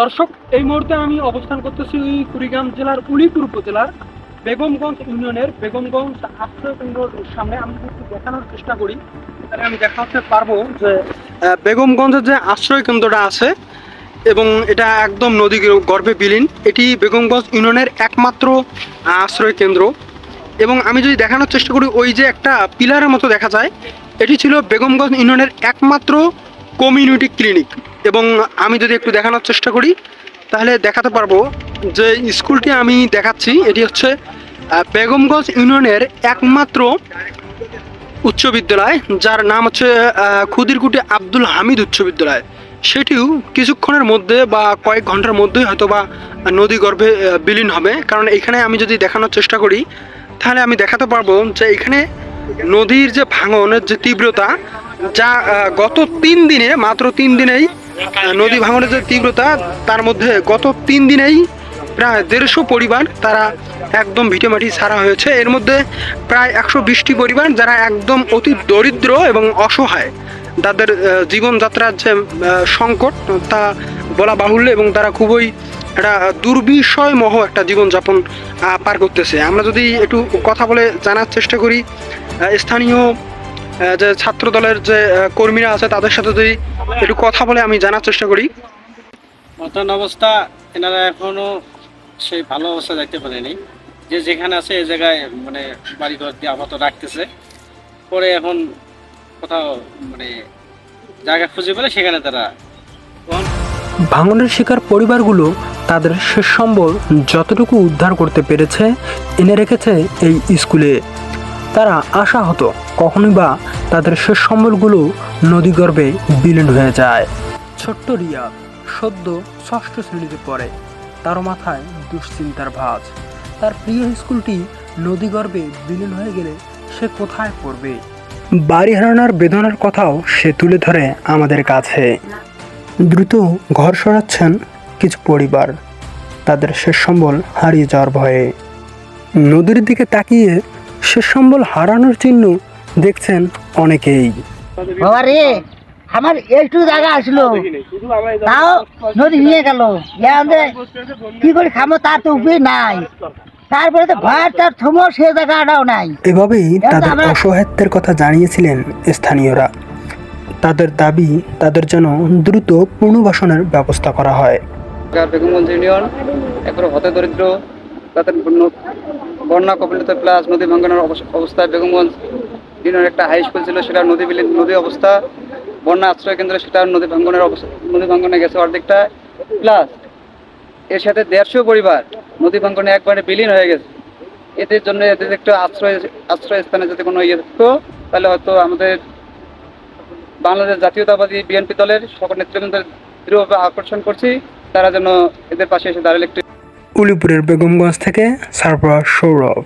দর্শক, এই মুহূর্তে আমি অবস্থান করতেছি ওই কুড়িগ্রাম জেলার উলিপুর উপজেলার বেগমগঞ্জ ইউনিয়নের বেগমগঞ্জ আশ্রয় কেন্দ্রের সামনে। আমি একটু দেখানোর চেষ্টা করি তাহলে আমি দেখাতে পারব যে বেগমগঞ্জের যে আশ্রয় কেন্দ্রটা আছে এবং এটা একদম নদী গর্ভে বিলীন, এটি বেগমগঞ্জ ইউনিয়নের একমাত্র আশ্রয় কেন্দ্র এবং আমি যদি দেখানোর চেষ্টা করি, ওই যে একটা পিলারের মতো দেখা যায়, এটি ছিল বেগমগঞ্জ ইউনিয়নের একমাত্র কমিউনিটি ক্লিনিক। এবং আমি যদি একটু দেখানোর চেষ্টা করি তাহলে দেখাতে পারব যে স্কুলটি আমি দেখাচ্ছি এটি হচ্ছে বেগমগঞ্জ ইউনিয়নের একমাত্র উচ্চ বিদ্যালয় যার নাম হচ্ছে আহ, খুদিরকুটি আব্দুল হামিদ উচ্চ বিদ্যালয়। সেটিও কিছুক্ষণের মধ্যে বা কয়েক ঘণ্টার মধ্যেই হয়তো বা নদী গর্ভে বিলীন হবে। কারণ এখানে আমি যদি দেখানোর চেষ্টা করি তাহলে আমি দেখাতে পারব যে এখানে নদীর যে ভাঙনের যে তীব্রতা যা গত তিন দিনে মাত্র তিন দিনেই নদী ভাঙনের যে তীব্রতা, তার মধ্যে গত তিন দিনেই প্রায় দেড়শো পরিবার তারা একদম ভিটেমাটি ছাড়া হয়েছে। এর মধ্যে প্রায় একশো বিশটি পরিবার যারা একদম অতি দরিদ্র এবং অসহায়। তাদের জীবনযাত্রার যে সংকট, তা বলা বাহুল্য এবং তারা খুবই একটা দুর্বিষয়মহ একটা জীবনযাপন পার করতেছে। আমরা যদি একটু কথা বলে জানার চেষ্টা করি স্থানীয় যে ছাত্র দলের যে কর্মীরা আছে, তাদের সাথে যদি একটু কথা বলে আমি জানার চেষ্টা করি। বর্তমান অবস্থা এনারা এখনও সেই ভালো অবস্থা দেখতে পারেনি। যে যেখানে আছে এই জায়গায় মানে বাড়িঘর দিয়ে আপাতত রাখতেছে। পরে এখন কোথাও মানে জায়গা খুঁজে পেলে সেখানে তারা ভাঙনের শিকার পরিবারগুলো তাদের শেষ সম্বল যতটুকু উদ্ধার করতে পেরেছে এনে রেখেছে এই স্কুলে। তারা আশা হতো কখনোই বা তাদের শেষ সম্বলগুলো নদীগর্ভে বিলীন হয়ে যায়। ছোট্ট রিয়া সদ্য ষষ্ঠ শ্রেণীতে পড়ে। তার মাথায় দুশ্চিন্তার ভাঁজ। তার প্রিয় স্কুলটি নদীগর্ভে বিলীন হয়ে গেলে সে কোথায় পড়বে? বাড়ি হারানোর বেদনার কথাও সে তুলে ধরে আমাদের কাছে। দ্রুত ঘর সরাচ্ছেন কিছু পরিবার। তাদের শেষ সম্বল হারিয়ে যাওয়ার ভয়ে। নদীর দিকে তাকিয়ে শেষ সম্বল হারানোর চিহ্ন দেখছেন অনেকেই। বাবা রে আমার একটু জায়গা আসলো। তাও নদী নিয়ে গেল। কি করে খামো তার তো উপায় নাই। তারপরে তো ভয়ের তার থমো সে জায়গাটাও নাই। এভাবেই তাদের অসহায়ত্বের কথা জানিয়েছিলেন স্থানীয়রা। তাদের দাবি তাদের যেন দ্রুত পুনর্বাসনের ব্যবস্থা করা হয়। বেগমগঞ্জ ইউনিয়ন একবারে হতে দরিদ্র তাদের বন্যা কবলিত প্লাস নদী ভাঙ্গনের অবস- অবস্থায় বেগমগঞ্জ ইউনিয়ন একটা হাই স্কুল ছিল সেটা নদী বিলীন নদী অবস্থা, বন্যা আশ্রয় কেন্দ্র সেটা নদী ভাঙ্গনের অবস্থা, নদী ভাঙ্গনে গেছে অর্ধেকটা। প্লাস এর সাথে দেড়শো পরিবার নদী ভাঙ্গনে একবারে বিলীন হয়ে গেছে। এদের জন্য এদের একটু আশ্রয় আশ্রয় স্থানে যদি কোনো ইয়ে থাকতো, তাহলে হয়তো আমাদের বাংলাদেশ জাতীয়তাবাদী বিএনপি দলের সকল নেতৃবৃন্দের দৃঢ়ভাবে আকর্ষণ করছি। তারা যেন এদের পাশে এসে দাঁড়ালে একটু উলিপুরের বেগমগঞ্জ থেকে সারফরাজ সৌরভ।